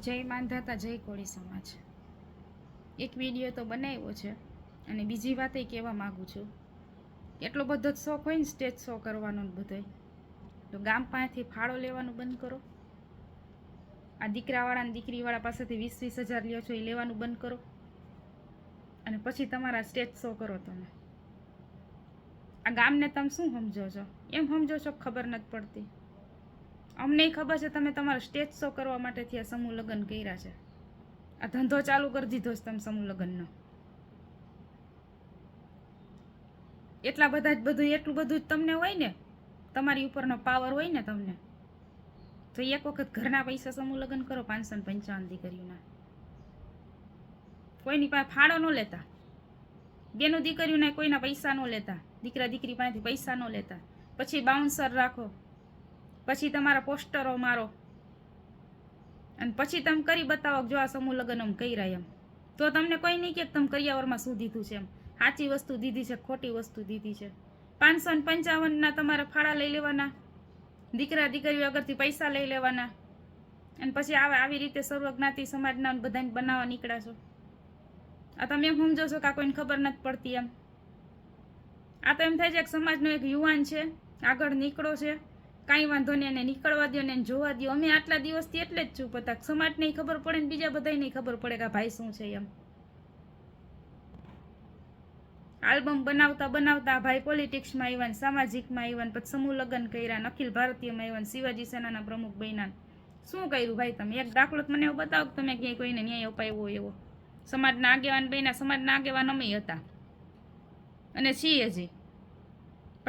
જય માંધાતા જય કોળી સમાજ. એક વીડિયો તો બનાવ્યો છે અને બીજી વાત એ કહેવા માગું છું. એટલો બધો જ શોખ હોય ને સ્ટેજ શો કરવાનો બધોય. તો ગામ પાસેથી ફાળો લેવાનું બંધ કરો. આ દીકરાવાળા ને દીકરીવાળા પાસેથી વીસ વીસ હજાર લ્યો છો એ લેવાનું બંધ કરો. અને પછી તમારા સ્ટેજ શો કરો તમે. આ ગામને તમે શું સમજો છો? એમ સમજો છો ખબર નથી પડતી? અમને ખબર છે તમે તમારા સ્ટેજ શો કરવા માટેથી આ સમૂહ લગ્ન કર્યા છે. આ ધંધો ચાલુ કરી દીધો છે તમે સમૂહ લગ્નનો. એટલા બધા જ બધું, એટલું બધું જ તમને હોય ને, તમારી ઉપરનો પાવર હોય ને તમને. તો એક વખત ઘરના પૈસા સમૂહ લગ્ન કરો, પાંચસો ને પંચાવન દીકરીઓના. કોઈની પાસે ફાળો ન લેતા. બેનું દીકરીઓને કોઈના પૈસા ન લેતા. દીકરા દીકરી પાસેથી પૈસા ન લેતા. પછી બાઉન્સર રાખો. પછી તમારા પોસ્ટરો મારો. અને પછી તમે કરી બતાવો જો આ સમૂહ લગ્ન આમ કર્યા એમ. તો તમને કોઈ નહીં કે તમે કરિયાવરમાં શું દીધું છે એમ. સાચી વસ્તુ દીધી છે ખોટી વસ્તુ દીધી છે. પાંચસો ને પંચાવનના તમારે ફાળા લઈ લેવાના. દીકરા દીકરીઓ આગળથી પૈસા લઈ લેવાના. અને પછી આવા આવી રીતે સર્વજ્ઞાતિ સમાજના બધાને બનાવવા નીકળ્યા છો. આ તમે એમ સમજો છો કે આ કોઈને ખબર નથી પડતી એમ. આ તો એમ થાય છે કે સમાજનો એક યુવાન છે, આગળ નીકળો છે. કાંઈ વાંધો નહીં, એને નીકળવા દો ને જોવા દો અમે આટલા દિવસથી એટલે જ છું હતા સમાજને ખબર પડે ને બીજા બધાને ખબર પડે કે ભાઈ શું છે એમ. આલ્બમ બનાવતા બનાવતા ભાઈ પોલિટિક્સમાં આવ્યા સામાજિકમાં આવ્યા પછી સમૂહ લગ્ન કર્યા અખિલ ભારતીયમાં આવ્યા શિવાજી સેનાના પ્રમુખ બન્યા શું કર્યું ભાઈ તમે? એક દાખલો મને એવો બતાવો કે તમે ક્યાંય કોઈને ન્યાય અપાવ્યો એવો. સમાજના આગેવાન બન્યા, સમાજના આગેવાન અમે હતા. અને છીએ હજી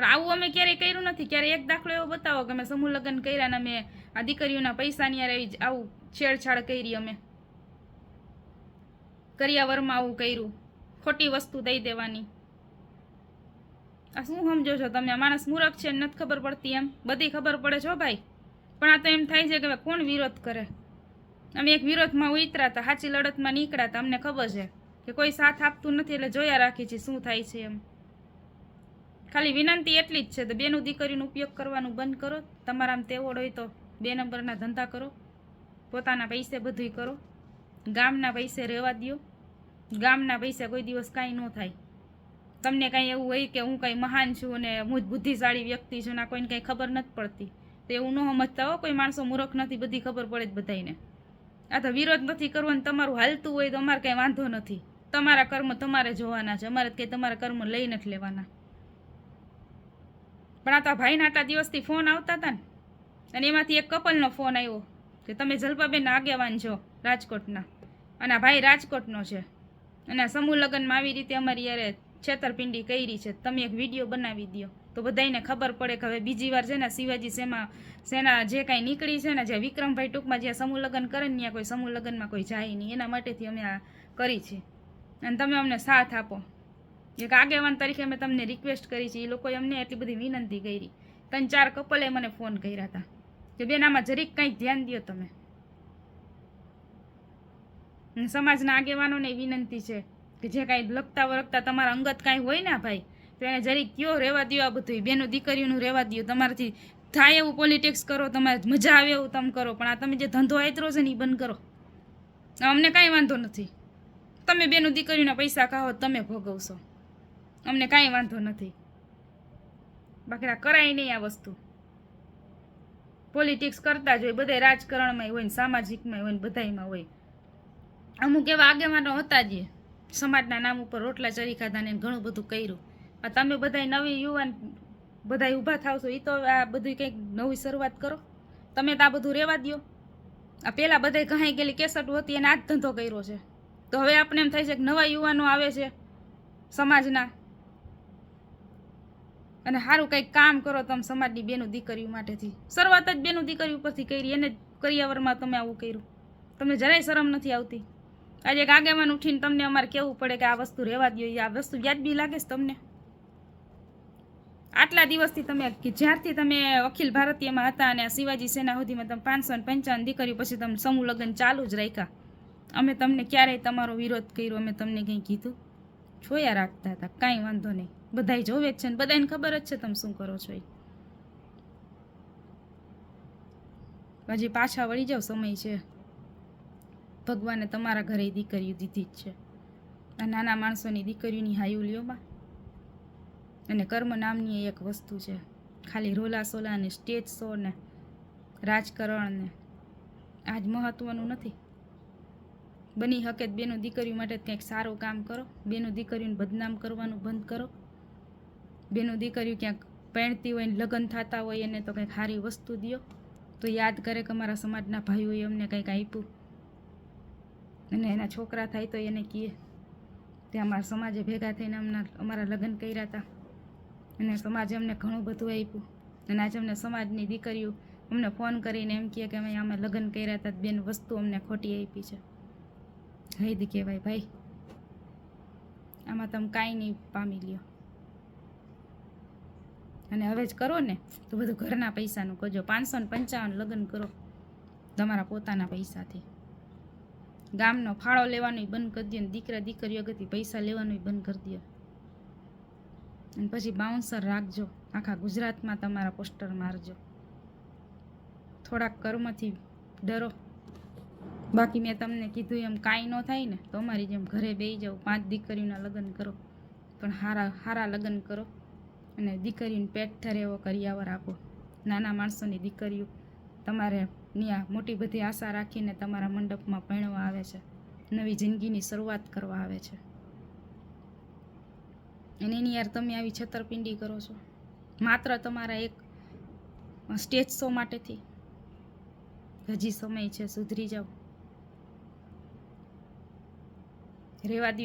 પણ આવું અમે ક્યારેય કર્યું નથી. ક્યારે એક દાખલો એવો બતાવો કે અમે સમૂહ લગ્ન કર્યા ને અમે આ દીકરીઓના પૈસાની યારે આવી આવું છેડછાડ કરી અમે. કરિયાવરમાં આવું કર્યું. ખોટી વસ્તુ દઈ દેવાની. આ શું સમજો છો તમે? માણસ મૂરખ છે નથી ખબર પડતી એમ. બધી ખબર પડે છો ભાઈ. પણ આ તો એમ થાય છે કે કોણ વિરોધ કરે? અમે એક વિરોધમાં ઉતરા હતા સાચી લડતમાં નીકળ્યા હતા અમને ખબર છે કે કોઈ સાથ આપતું નથી એટલે જોયા રાખી છે શું થાય છે એમ. ખાલી વિનંતી એટલી જ છે તો બેનું દીકરીનો ઉપયોગ કરવાનું બંધ કરો. તમારામાં તેવડ હોય તો બે નંબરના ધંધા કરો. પોતાના પૈસે બધુંય કરો. ગામના પૈસે રહેવા દ્યો. ગામના પૈસે કોઈ દિવસ કાંઈ ન થાય. તમને કાંઈ એવું હોય કે હું કાંઈ મહાન છું અને હું જ બુદ્ધિશાળી વ્યક્તિ છું ના કોઈને કાંઈ ખબર નથી પડતી. તો એવું ન સમજતા હો, કોઈ માણસો મૂર્ખ નથી, બધી ખબર પડે જ બધાને આ તો વિરોધ નથી કરવો ને તમારું હાલતું હોય તો અમારે કાંઈ વાંધો નથી. તમારા કર્મ તમારે જોવાના છે, અમારે કંઈ તમારા કર્મ લઈ નથી લેવાના. પણ આ તો ભાઈના આટલા દિવસથી ફોન આવતા હતા ને. અને એમાંથી એક કપલનો ફોન આવ્યો, કે તમે જલપાબેન આગેવાન છો રાજકોટના. અને આ ભાઈ રાજકોટનો છે. અને આ સમૂહ લગ્નમાં આવી રીતે અમારી યારે છેતરપિંડી કરી છે. તમે એક વીડિયો બનાવી દો તો બધાને ખબર પડે કે હવે બીજી વાર છે ને શિવાજી સેના સેના જે કાંઈ નીકળી છે ને જે વિક્રમભાઈ ટૂંકમાં જ્યાં સમૂહ લગ્ન કરે ને, ત્યાં કોઈ સમૂહ લગ્નમાં કોઈ જાય નહીં. એના માટેથી અમે આ કરી છે. અને તમે અમને સાથ આપો. એક આગેવાન તરીકે મેં તમને રિક્વેસ્ટ કરી છે. એ લોકોએ અમને એટલી બધી વિનંતી કરી. ત્રણ ચાર કપલે મને ફોન કર્યા હતા. કે બેન, આમાં જરીક કંઈક ધ્યાન દો તમે. સમાજના આગેવાનોને વિનંતી છે કે જે કાંઈ લખતા વળગતા તમારા અંગત કાંઈ હોય ને ભાઈ, તો એને જરીક કયો રહેવા દો આ બધું. બેનો દીકરીઓનું રહેવા દો તમારાથી થાય એવું પોલિટિક્સ કરો, તમારે મજા આવે એવું તમે કરો. પણ આ તમે જે ધંધો આયતરો છે ને એ બંધ કરો. અમને કાંઈ વાંધો નથી. તમે બેનું દીકરીઓના પૈસા ખાઓ, તમે ભોગવશો. અમને કાંઈ વાંધો નથી. બાકી કરાય નહીં આ વસ્તુ. પોલિટિક્સ કરતા જ હોય બધા રાજકારણમાં હોય ને સામાજિકમાં હોય ને બધાયમાં હોય. અમુક એવા આગેવાનો હતા જ. સમાજના નામ ઉપર રોટલા ચરી ખાધા ને ઘણું બધું કર્યું. આ તમે બધા નવી યુવાન બધા ઊભા થાવ છો એ તો આ બધું કંઈક નવી શરૂઆત કરો. તમે તો આ બધું રહેવા દ્યો. આ પહેલાં બધા ઘાઈ ગયેલી કેસટ હતી, એને આ જ ધંધો કર્યો છે. તો હવે આપણે એમ થાય છે કે નવા યુવાનો આવે છે સમાજના. અને સારું કંઈક કામ કરો તમે સમાજની બેનું દીકરીઓ માટેથી. શરૂઆત જ બેનું દીકરી ઉપરથી કરી, એને કરિયાવરમાં તમે આવું કર્યું. તમને જરાય શરમ નથી આવતી? આજે એક આગેવાન ઉઠીને તમને અમારે કહેવું પડે કે આ વસ્તુ રહેવા દો આ વસ્તુ વ્યાજબી લાગે છે તમને? આટલા દિવસથી તમે જ્યારથી તમે અખિલ ભારતીયમાં હતા અને આ શિવાજી સેના સુધીમાં તમે પાંચસો ને પંચાવન દીકરીઓ પછી તમે સમૂહ લગ્ન ચાલુ જ રાખ્યા. અમે તમને ક્યારેય તમારો વિરોધ કર્યો, અમે તમને કંઈ કીધું? જોયા રાખતા હતા, કાંઈ વાંધો નહીં. બધાય જોવે જ છે ને બધાને ખબર જ છે તમે શું કરો છો એ હજી પાછા વળી જાવ સમય છે. ભગવાને તમારા ઘરે દીકરીઓ દીધી જ છે. આ નાના માણસોની દીકરીઓની હાયુલીઓમાં અને કર્મ નામની એક વસ્તુ છે. ખાલી રોલા સોલા ને સ્ટેજ શો ને રાજકારણ ને આજ મહત્વનું નથી. બની હકે બેનો દીકરીઓ માટે કંઈક સારું કામ કરો. બેનો દીકરીઓને બદનામ કરવાનું બંધ કરો. બેનો દીકરીઓ ક્યાંક પહેણતી હોય લગ્ન થતા હોય એને તો કંઈક સારી વસ્તુ દ્યો. તો યાદ કરે કે અમારા સમાજના ભાઈઓએ અમને કંઈક આપ્યું. અને એના છોકરા થાય તો એને કહે તે અમારા સમાજે ભેગા થઈને અમના અમારા લગ્ન કર્યા હતા અને સમાજે અમને ઘણું બધું આપ્યું. અને આજે અમને સમાજની દીકરીઓ અમને ફોન કરીને એમ કહે કે અમે અમે લગ્ન કર્યા હતા બેન વસ્તુ અમને ખોટી આપી છે. હૈદ કહેવાય, ભાઈ. આમાં તમે કાંઈ નહીં પામી લ્યો. અને હવે જ કરો ને, તો બધું ઘરના પૈસાનું કરજો. પાંચસો ને પંચાવન લગ્ન કરો તમારા પોતાના પૈસાથી. ગામનો ફાળો લેવાનું બંધ કરી દો ને, દીકરા દીકરીઓ ગતિ પૈસા લેવાનું બંધ કરી દો અને પછી બાઉન્સર રાખજો. આખા ગુજરાતમાં તમારા પોસ્ટર મારજો. થોડાક કર્મથી ડરો. બાકી મેં તમને કીધું એમ કાંઈ ન થાય ને, તો અમારી જેમ ઘરે બેસી જાઓ. પાંચ દીકરીઓના લગ્ન કરો. પણ હારા હારા લગ્ન કરો. અને દીકરીને પેટ ઠરે એવો કરિયાવર આપો. નાના માણસોની દીકરીઓ તમારે ત્યાં મોટી બધી આશા રાખીને તમારા મંડપમાં ભણવા આવે છે. નવી જિંદગીની શરૂઆત કરવા આવે છે. અને એની યાર તમે આવી છેતરપિંડી કરો છો. માત્ર તમારા એક સ્ટેજ શો માટેથી. હજી સમય છે, સુધરી જાઓ. રેવા દો